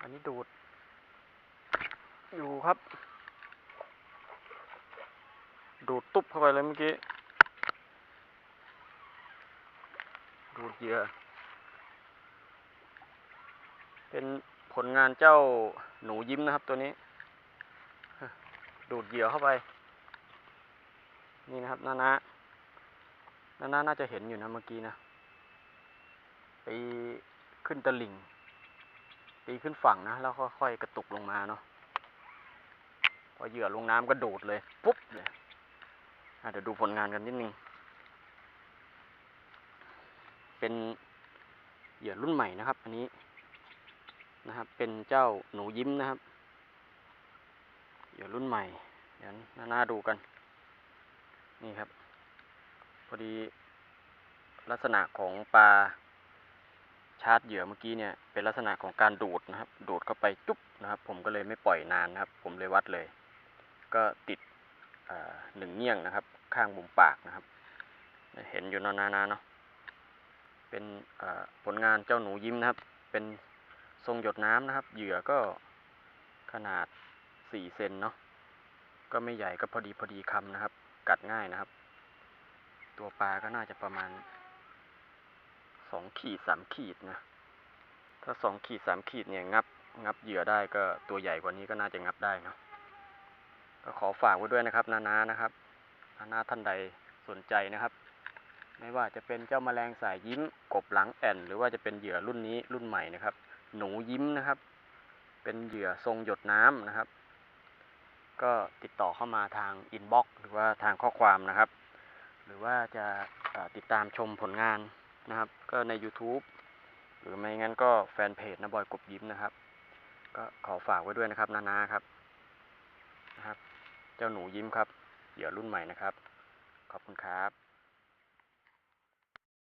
อันนี้ดูด อยู่ครับ ดูดตุ๊บเข้าไปเลยเมื่อกี้ ดูดเหยื่อ เป็นผลงานเจ้าหนูยิ้มนะครับตัวนี้ ดูดเหยื่อเข้าไป นี่นะครับนานะนานะน่าจะเห็นอยู่นะเมื่อกี้นะ ตีขึ้นตะลิ่ง ตีขึ้นฝั่งนะ แล้วค่อยๆกระตุกลงมาเนาะ พอเหยื่อลงน้ำก็โดดเลย ปุ๊บเลยอะเดี๋ยวดูผลงานกันนิดนึง เป็นเหยื่อรุ่นใหม่นะครับ อันนี้นะครับ เป็นเจ้าหนูยิ้มนะครับ เหยื่อรุ่นใหม่ เดี๋ยวหน้าดูกัน นี่ครับ พอดีลักษณะของปลา ชาร์จเหยื่อเมื่อกี้เนี่ยเป็นลักษณะของการดูดนะครับ ดูดเข้าไปจุ๊บนะครับ ผมก็เลยไม่ปล่อยนานนะครับ ผมเลยวัดเลย ก็ติดหนึ่งเงี้ยงนะครับ ข้างมุมปากนะครับ เห็นอยู่นานๆเนาะเป็นผลงานเจ้าหนูยิ้มนะครับ เป็นทรงหยดน้ำนะครับ เหยื่อก็ขนาดสี่เซนเนาะก็ไม่ใหญ่ก็พอดีพอดีคำนะครับ กัดง่ายนะครับ ตัวปลาก็น่าจะประมาณ สองขีดสามขีดนะ ถ้าสองขีดสามขีดเนี่ยงับงับเหยื่อได้ก็ตัวใหญ่กว่านี้ก็น่าจะงับได้เนาะก็ขอฝากไว้ด้วยนะครับ นานานะครับนานาท่านใดสนใจนะครับ ไม่ว่าจะเป็นเจ้าแมลงสายยิ้มกบหลังแอ่น หรือว่าจะเป็นเหยื่อรุ่นนี้รุ่นใหม่นะครับ หนูยิ้มนะครับ เป็นเหยื่อทรงหยดน้ำนะครับ ก็ติดต่อเข้ามาทางอินบ็อกซ์หรือว่าทางข้อความนะครับ หรือว่าจะติดตามชมผลงาน นะครับ ก็ใน YouTube หรือไม่งั้นก็แฟนเพจนะบอยกบยิ้มนะครับ ก็ขอฝากไว้ด้วยนะครับนานาครับนะครับ เจ้าหนูยิ้มครับ เหยื่อรุ่นใหม่นะครับ ขอบคุณครับ